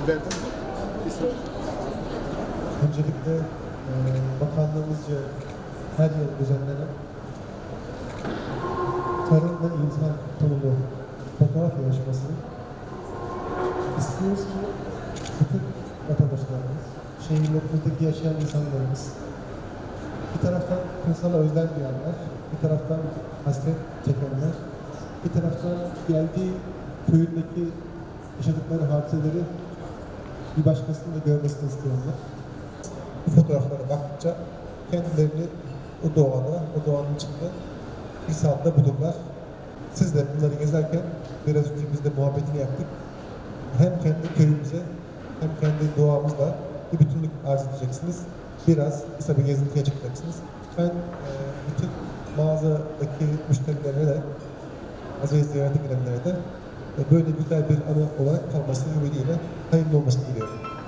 Bir soru. Öncelikle e, bakanlığımızca her yıl düzenlenen tarım ve insan konulu fotoğraf yarışmasını istiyoruz ki bütün vatandaşlarımız, şehirlerimizdeki yaşayan insanlarımız bir taraftan kırsala özlem duyanlar, bir taraftan hasret çekenler, bir taraftan geldiği köyündeki yaşadıkları hadiseleri bir başkasının da görmesini istiyorlar bu fotoğraflara baktıkça kendilerini o doğada, o doğanın içinde bir saatte bulurlar. Siz de bunları gezerken biraz önce biz de muhabbetini yaptık. Hem kendi köyümüze hem kendi doğamızla bir bütünlük arz edeceksiniz. Biraz kısa bir gezintiye çıkacaksınız. Ben e, bütün mağazadaki müşterilere de mağazayı ziyarete gelenlere de böyle güzel bir anı olarak kalmasını ümidiyle hayırlı olmasını diliyorum.